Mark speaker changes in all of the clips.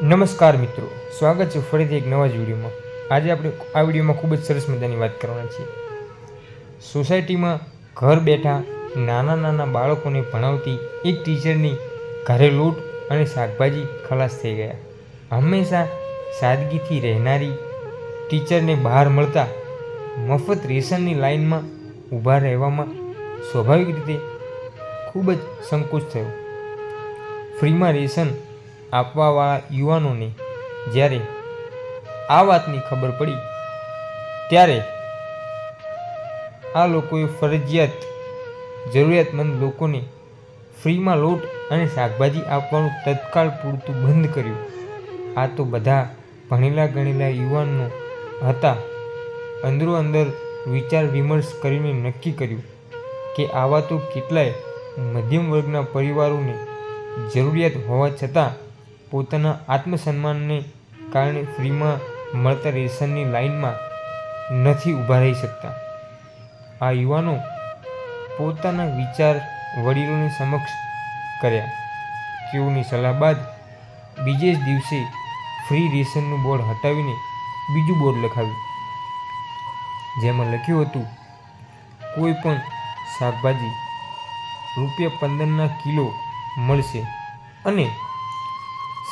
Speaker 1: નમસ્કાર મિત્રો, સ્વાગત છે ફરીથી એક નવા જ વિડીયોમાં. આજે આપણે આ વિડીયોમાં ખૂબ જ સરસ મજાની વાત કરવાના છીએ. સોસાયટીમાં ઘર બેઠા નાના નાના બાળકોને ભણાવતી એક ટીચરની ઘરે લૂંટ અને શાકભાજી ખલાસ થઈ ગયા. હંમેશા સાદગીથી રહેનારી ટીચરને બહાર મળતા મફત રેશનની લાઇનમાં ઊભા રહેવામાં સ્વાભાવિક રીતે ખૂબ જ સંકોચ થયો. ફ્રીમાં રેશન આપવાવાળા યુવાનોને જ્યારે આ વાતની ખબર પડી, ત્યારે આ લોકોએ ફરજિયાત, જરૂરિયાતમંદ લોકોને ફ્રીમાં લોટ અને શાકભાજી આપવાનું તત્કાળ પૂરતું બંધ કર્યું. આ તો બધા ભણેલા ગણેલા યુવાનો હતા, અંદરો અંદર વિચાર વિમર્શ કરીને નક્કી કર્યું કે આવા તો કેટલાય મધ્યમ વર્ગના પરિવારોને જરૂરિયાત હોવા છતાં પોતાના આત્મસન્માનને કારણે ફ્રીમાં મળતા રેશનની લાઇનમાં નથી ઊભા રહી શકતા. આ યુવાનો પોતાના વિચાર વડીલોની સમક્ષ કર્યા. તેઓની સલાહ બાદ બીજે જ દિવસે ફ્રી રેશનનું બોર્ડ હટાવીને બીજું બોર્ડ લખાવ્યું. જેમાં લખ્યું હતું, કોઈ પણ શાકભાજી રૂપિયા પંદરના કિલો મળશે અને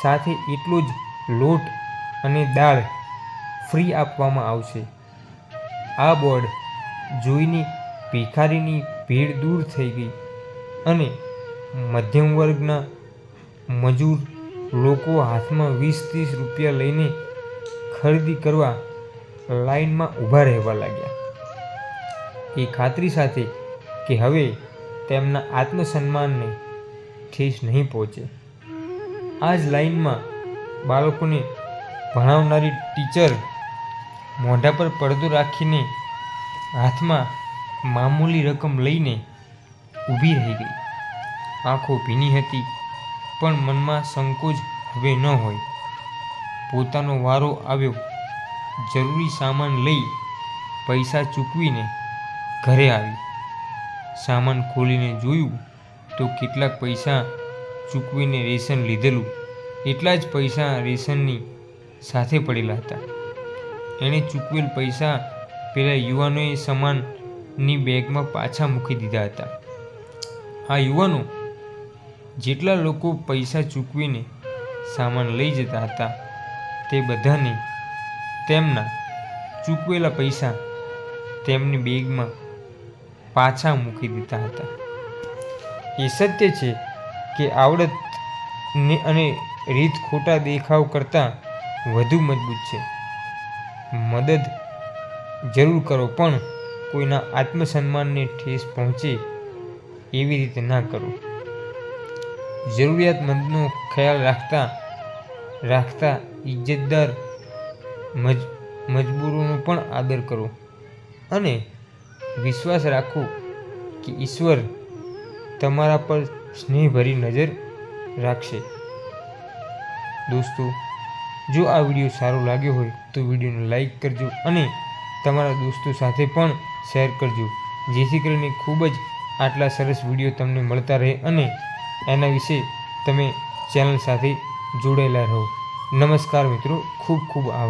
Speaker 1: સાથે એટલું જ લોટ અને દાળ ફ્રી આપવામાં આવશે. આ બોર્ડ જોઈને ભિખારીની ભીડ દૂર થઈ ગઈ અને મધ્યમ વર્ગના મજૂર લોકો હાથમાં વીસ ત્રીસ રૂપિયા લઈને ખરીદી કરવા લાઈનમાં ઊભા રહેવા લાગ્યા. એ ખાતરી સાથે કે હવે તેમના આત્મસન્માનને ઠેસ નહીં પહોંચે. આ જ લાઈનમાં બાળકોને ભણાવનારી ટીચર મોઢા પર પડદો રાખીને હાથમાં મામૂલી રકમ લઈને ઊભી રહી ગઈ. આંખો ભીની હતી, પણ મનમાં સંકોચ હવે ન હોય. પોતાનો વારો આવ્યો. જરૂરી સામાન લઈ પૈસા ચૂકવીને ઘરે આવી. સામાન ખોલીને જોયું તો કેટલાક પૈસા ચૂકવીને રેશન લીધેલું, એટલા જ પૈસા રેશનની સાથે પડેલા હતા. એણે ચૂકવેલ પૈસા પેલા યુવાનોએ સામાનની બેગમાં પાછા મૂકી દીધા હતા. આ યુવાનો જેટલા લોકો પૈસા ચૂકવીને સામાન લઈ જતા હતા, તે બધાને તેમના ચૂકવેલા પૈસા તેમની બેગમાં પાછા મૂકી દીધા હતા. એ સત્ય છે કે આવડતને અને રીત ખોટા દેખાવ કરતાં વધુ મજબૂત છે. મદદ જરૂર કરો, પણ કોઈના આત્મસન્માનને ઠેસ પહોંચે એવી રીતે ના કરો. જરૂરિયાતમંદનો ખ્યાલ રાખતા રાખતા ઇજ્જતદાર મજ, મજબૂરોનો પણ આદર કરો અને વિશ્વાસ રાખો કે ઈશ્વર તમારા પર સ્નેહભરી નજર રાખશે. દોસ્તો, જો આ વીડિયો સારો લાગ્યો હોય તો વિડીયોને લાઈક કરજો અને તમારા દોસ્તો સાથે પણ શેર કરજો. જેથી કરીને ખૂબ જ આટલા સરસ વીડિયો તમને મળતા રહે અને એના વિશે તમે ચેનલ સાથે જોડાયેલા રહો. નમસ્કાર મિત્રો, ખૂબ ખૂબ આભાર.